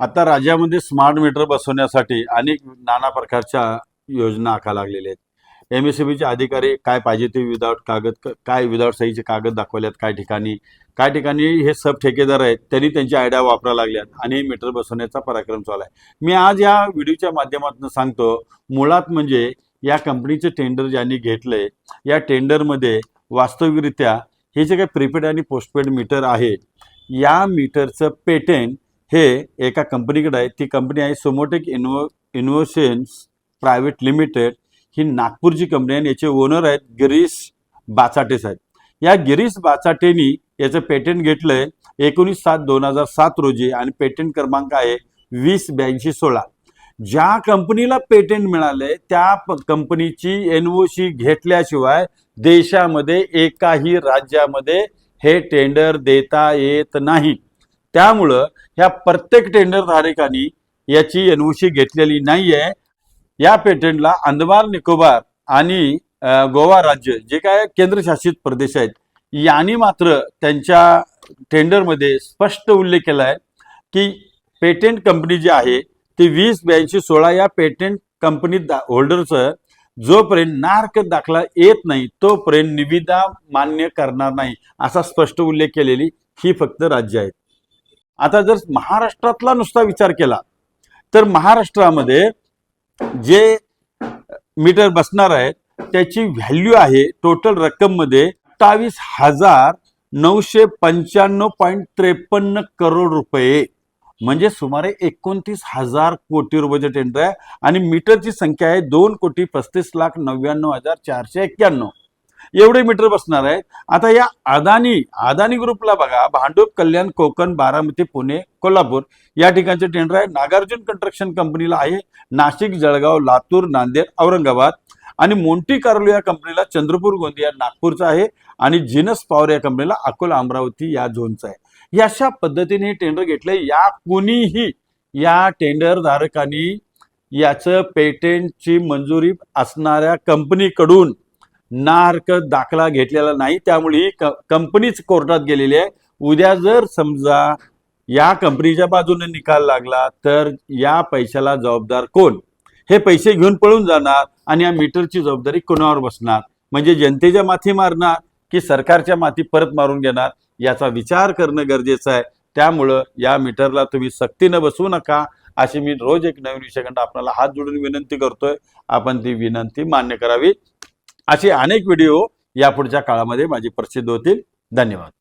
आता राज्यामध्ये smart meter बसवण्यासाठी अनेक नाना प्रकारच्या योजना आखा लागलेल्या आहेत. एम एस बीचे अधिकारी काय पाहिजे ते विदाऊट कागद काय विदाऊट सहीचे कागद दाखवल्यात काय ठिकाणी काय ठिकाणी हे सब ठेकेदार आहेत त्यांनी त्यांची आयडिया वापरा लागल्यात आणि मीटर बसवण्याचा पराक्रम चालू आहे. मी आज या व्हिडिओच्या माध्यमातून सांगतो मुळात म्हणजे या कंपनीचे टेंडर ज्यांनी घेतले या टेंडरमध्ये वास्तविकरित्या हे जे काही प्रीपेड आणि पोस्टपेड मीटर आहे या मीटरचं पेटेंट हे एका कंपनीकडे आहे. ती कंपनी आहे सोमोटेक इन्व्हो इन्व्होशन्स प्रायव्हेट लिमिटेड. ही नागपूरची कंपनी आहे आणि याचे ओनर आहेत गिरीश बाचाटे साहेब. या गिरीश बाचाटेनी याचं पेटेंट घेतलंय एकोणीस सात दोन हजार सात रोजी आणि पेटेंट क्रमांक आहे वीस ब्याऐंशी सोळा. ज्या कंपनीला पेटंट मिळाले त्या कंपनीची एनओसी घेतल्याशिवाय देशामध्ये एकाही राज्यामध्ये हे टेंडर देता येत नाही. त्यामुळं ह्या प्रत्येक टेंडर धारकांनी याची एनओसी घेतलेली नाहीये. या पेटेंटला अंदमान निकोबार आणि गोवा राज्य जे काय केंद्रशासित प्रदेश आहेत यांनी मात्र त्यांच्या टेंडरमध्ये स्पष्ट उल्लेख केला आहे की पेटेंट कंपनी जी आहे ती वीस ब्याऐंशी सोळा या पेटेंट कंपनी दा होल्डरचं जोपर्यंत नार्क दाखला येत नाही तोपर्यंत निविदा मान्य करणार नाही असा स्पष्ट उल्लेख केलेली ही फक्त राज्य आहेत. आता जर महाराष्ट्रातला नुसता विचार केला तर महाराष्ट्रामध्ये जे मीटर बसणार आहेत त्याची व्हॅल्यू आहे टोटल रक्कममध्ये अठ्ठावीस हजार नऊशे पंच्याण्णव पॉईंट त्रेपन्न करोड रुपये. म्हणजे सुमारे एकोणतीस हजार कोटी रुपयाचे टेंडर आहे. आणि मीटरची संख्या आहे दोन कोटी पस्तीस लाख नव्याण्णव हजार चारशे एक्क्याण्णव. एवढे मीटर बसणार आहेत आता या अदानी अदानी ग्रुपला बघा भांडूप कल्याण कोकण बारामती पुणे कोल्हापूर या ठिकाणचे टेंडर आहे. नागार्जुन कंस्ट्रक्शन कंपनीला आहे. नाशिक जळगाव लातूर नांदेड औरंगाबाद आणि मोंटी कार्लो या कंपनीला चंद्रपूर गोंदिया नागपूरचा आहे आणि जिनस पॉवर या कंपनीला अकोला अमरावती या झोनचा आहे. या अशा पद्धतीने हे टेंडर घेतले. या कुणीही या टेंडर धारकांनी याचं पेटेंटची मंजुरी असणाऱ्या कंपनीकडून नार्क दाखला घेतलेला नाही त्यामुळे ही क- कंपनीच कोर्टात गेलेली आहे. उद्या जर समजा या कंपनीच्या बाजूने निकाल लागला तर या पैशाला जबाबदार कोण? हे पैसे घेऊन पळून जाणार आणि या मीटरची जबाबदारी कोणावर बसणार? म्हणजे जनतेच्या माथी मारणार की सरकारच्या माथी परत मारून घेणार? याचा विचार करणं गरजेचं आहे. त्यामुळं या मीटरला तुम्ही सक्तीनं बसवू नका. अशी मी रोज एक नवीन विषयाकडं आपल्याला हात जोडून विनंती करतोय. आपण ती विनंती मान्य करावी. असे अनेक व्हिडिओ यापुढच्या काळामध्ये माझी प्रसिद्ध होतील. धन्यवाद.